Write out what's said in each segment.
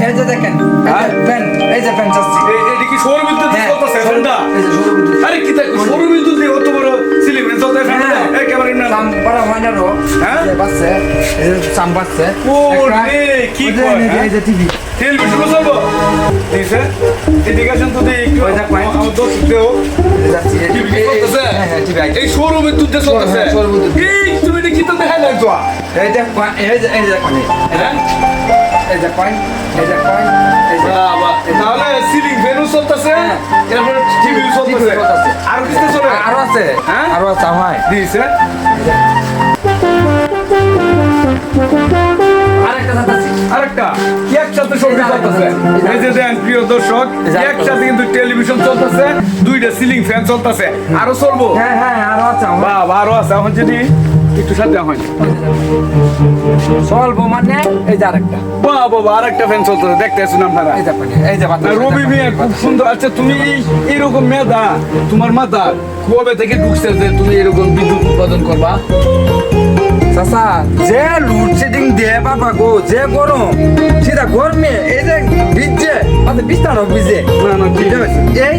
এই যে দেখেন হ্যাঁ? ফ্যান এই যে ফ্যান চাচ্ছি। এটা কি সৌর বিদ্যুৎ হ্যাঁ, চলতেছে ফ্যানটা এই। আরে কি তাই সৌর বিদ্যুৎ দিয়ে অত বড় সিলিং ফ্যান চলতে ফ্যান হ্যাঁ। একেবারে না। সাম বড় হয়? না রো। হ্যাঁ? এই এই যে সাম ও রে, কি কয়, এই যে- হ্যাঁ? এই টেলিভিশন চলবো। তো দেখি একটু। দেখ, আমার দোষ দেও এই যাচ্ছি, টিভি এই- এই- চলতেছে? হ্যাঁ, হ্যাঁ, TV এই সৌর বিদ্যুৎ দিয়ে চলতেছে। হ্যাঁ, সৌর বিদ্যুৎ। এই তুমি এটা কি তো দেখা যায় এই এই যে- এই যে কয়েন, এই যে- কয়েন, এই যে কয়েন, এই যে- বাবা, তাহলে সিলিং ফ্যানও চলতেছে। টিভিও চলতেছে। আর কিছু চলে আরও আছে। হ্যাঁ? আরও আছে আমার দিছে আরেকটা চাচ্ছি আরেকটা। কি একসাথে সবজি এই যে আরেকটা চলতেছে? এই যে দেন প্রিয় দর্শক একসাথে কিন্তু টেলিভিশন চলতেছে দুইটা সিলিং ফ্যান চলতেছে। আরও চলবো? হ্যাঁ হ্যাঁ আরও আছে আমার বাবা আরও আছে। এখন যদি একটু সাথে হয় চলবো মানে এই যে আরেকটা। বাবা বাবা আরেকটা ফ্যান চলতেছে দেখতে আসুন আপনারা। এই যে এই যে রবি মিয়া খুব সুন্দর আচ্ছা তুমি মেধা তোমার মাথা কবে থেকে ঢুকছে যে তুমি এরকম বিদ্যুৎ উৎপাদন করবা? চাচা যে লোডশেডিং দিয়ে বাবা গো যে গরম সেটা গরমে এই যে ভিজছে তাতে বিস্তার ভিজে। না না ঠিক পারছি? এই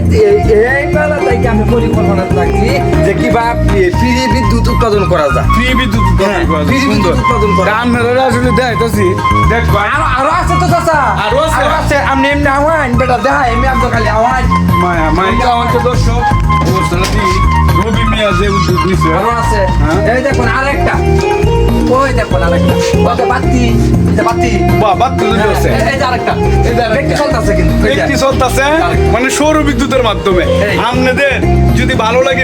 এই- বেলা থেকে আমি পরিকল্পনা থাকছি যে কিবা ফ্রি বিদ্যুৎ উৎপাদন করা যায়। ফ্রি বিদ্যুৎ উৎপাদন হ্যাঁ, করা free বিদ্যুৎ উৎপাদন করা। আপনারা আসলে দেখাইতেছি দেখবা আরও আরও আছে তো চাচা। আরও আছে? আরও আছে আপনি এমনি আওয়ান বেটা দেখা এমনি আপনি খালি আওয়ান মায়া মায়া আমাকে দর্শক কি রবি মিয়া যে উদ্যোগ নিছে। আরও আছে। হ্যাঁ? এই দেখুন আরেকটা। ওই দেখুন আরেকটা। যে বাতি। বাহ হ্যাঁ, এই যে আরেকটা। এই যে আরেকটা। চলতেছে কিন্তু। একটি চলতেছে। মানে সৌর বিদ্যুতের মাধ্যমে। আপনাদের যদি ভালো লাগে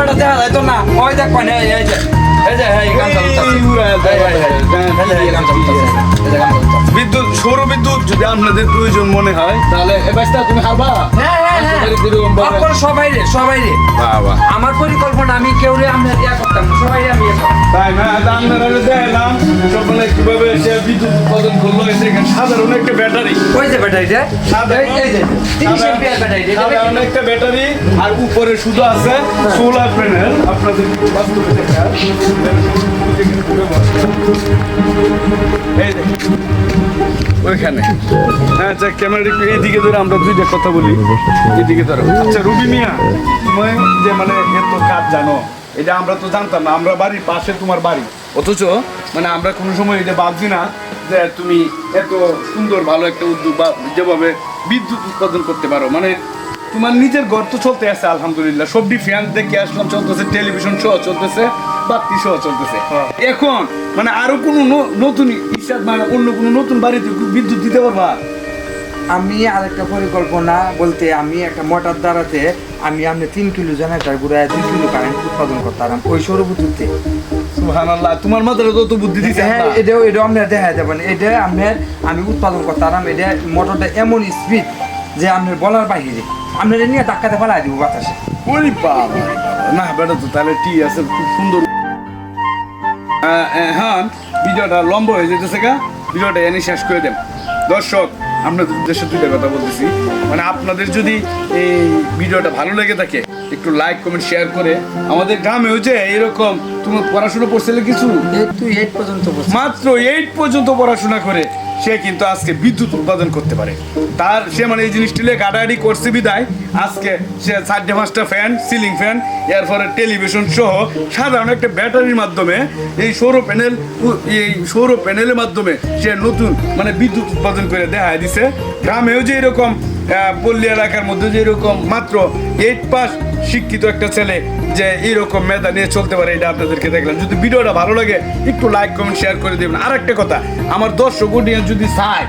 বেটা যায় তো না? ওই দেখুন এই এই যে। বিদ্যুৎ সৌর বিদ্যুৎ যদি আপনাদের প্রয়োজন মনে হয় তাহলে তুমি হারবা? হ্যাঁ হ্যাঁ হ্যাঁ। সবাই রে সবাই রে। আমার পরিকল্পনা আমি কেউ রে ইয়া করতাম সবাই আমি ইয়া করতাম। তাই না? আপনারা দেখলাম সকলে কীভাবে সে বিদ্যুৎ উৎপাদন করল দেখেন সাধারণ একটা ব্যাটারি। ওই যে ব্যাটারিটা সাধারণ ব্যাটারি সাধারণ একটা ব্যাটারি আর উপরে শুধু আছে সোলার প্যানেল আপনাদের বাস্তবে দেখা আচ্ছা ক্যামেরা একটু এইদিকে ধরে আমরা দুইটা কথা বলি। এদিকে ধরো। আচ্ছা রুবি মিয়া তুমি যে মানে এত কাজ জানো এটা আমরা তো জানতাম না আমরা বাড়ির পাশে তোমার বাড়ি। অথচ মানে আমরা কোনো সময় এটা ভাবছি না যে তুমি এত সুন্দর ভালো একটা উদ্যোগ বা যেভাবে বিদ্যুৎ উৎপাদন করতে পারো। মানে তোমার নিজের ঘর তো চলতে আছে আলহামদুলিল্লাহ। সবটি ফ্যান দেখে আসলাম চলতেছে টেলিভিশন শো চলতেছে বাতি শো চলতেছে। এখন মানে আরও কোনো নতুন হিসাব মানে অন্য কোনো নতুন বাড়িতে বিদ্যুৎ দিতে পারবা? আমি আরেকটা পরিকল্পনা বলতে আমি একটা মোটর দ্বারাতে আমি আপনি তিন কিলো জেনারেটার ঘুরে দুই কিলো কারেন্ট উৎপাদন করতাম ওই সুবহানাল্লাহ তোমার মাথায় তো বুদ্ধি দিছে হ্যাঁ এটাও এটাও আপনার দেখা যাবেন এটা আপনার আমি উৎপাদন করতাম এটা মোটরটা এমন স্পিড যে আপনার বলার বাহিরে আপনার নিয়ে ধাক্কাতে ফেলাই দিব বাতাসে। ওরে বাবা। না বেটা তো তাহলে ঠিক আছে খুব সুন্দর। হ্যাঁ ভিডিওটা লম্বা হয়ে যেতেছে গা। ভিডিওটা এনে শেষ করে দেন। দর্শক আপনাদের দেশের দুইটা কথা বলতেছি। মানে আপনাদের যদি এই ভিডিওটা ভালো লেগে থাকে একটু লাইক কমেন্ট শেয়ার করে আমাদের গ্রামেও যে এরকম তুমি পড়াশোনা করছিলে কিছু? তুই টু এইট পর্যন্ত মাত্র এইট পর্যন্ত পড়াশোনা করে। সে কিন্তু আজকে বিদ্যুৎ উৎপাদন করতে পারে। তার, সে মানে এই জিনিসটি নিয়ে গাড়াগাড়ি করছে বিদায়। আজকে সে সাড়ে পাঁচটা ফ্যান, সিলিং ফ্যান, এরপরে টেলিভিশন সহ সাধারণ একটা ব্যাটারির মাধ্যমে এই সৌর প্যানেল এই সৌর প্যানেলের মাধ্যমে সে নতুন মানে বিদ্যুৎ উৎপাদন করে দেখা দিছে। গ্রামেও যে এরকম পল্লী এলাকার মধ্যে যে এরকম মাত্র এইট পাস শিক্ষিত একটা ছেলে যে এইরকম মেধা নিয়ে চলতে পারে এটা আপনাদেরকে দেখলাম। যদি ভিডিওটা ভালো লাগে একটু লাইক কমেন্ট শেয়ার করে দেবেন। আর একটা কথা আমার দর্শক audience যদি চায়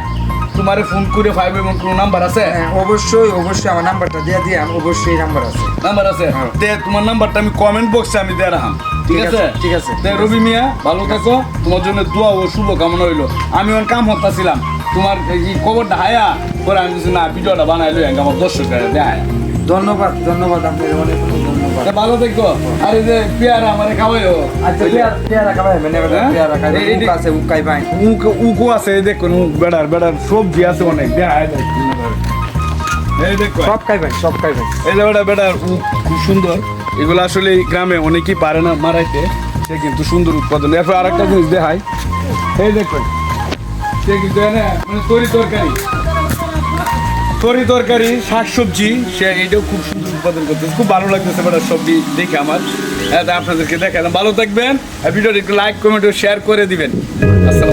তোমারে ফোন করে ফাইভ এবং কোনো নাম্বার আছে? হ্যাঁ, অবশ্যই অবশ্যই আমার নাম্বারটা দিয়ে দিয়ে অবশ্যই নাম্বার আছে। নাম্বার আছে? তে তোমার নাম্বারটা আমি কমেন্ট বক্সে আমি দিয়ে রাখাম ঠিক আছে? ঠিক আছে। রবি মিয়া ভালো থাকো। তোমার জন্য দোয়া ও শুভ কামনা হইল আমি ওর কাম হতাছিলাম। তোমার এই খবরটা হায়া পরে আমি বলছি না ভিডিওটা বানাইলো আমার দর্শক দেখায়। ধন্যবাদ ধন্যবাদ আপনাদের অনেক ধন্যবাদ। ভালো দেখো আর এই যে পেয়ারা আমারে খাওয়াইও। আচ্ছা পেয়ারা পেয়ারা মানে হ্যাঁ? পেয়ারা খাবে এই- এই- উক আছে উকাই পাই উক উকো আছে এই দেখুন উক বেড়ার বেড়ার সবজি আছে অনেক দেখায় দেখ। এই দেখো। সব সব খাইবেন এই যে উক খুব সুন্দর। এগুলো আসলে গ্রামে অনেকেই পারে না মারাইতে সে কিন্তু সুন্দর উৎপাদন। এরপর আরেকটা জিনিস দেখাই। এই দেখুন। মানে তরি তরকারি। তরি তরকারি শাকসবজি সে এটাও খুব সুন্দর উৎপাদন করতেছে। খুব ভালো লাগতেছে বেটার সবজি দেখে আমার। হ্যাঁ আপনাদেরকে দেখালাম। ভালো থাকবেন। ভিডিওটি একটু লাইক কমেন্ট শেয়ার করে দিবেন। আসসালামু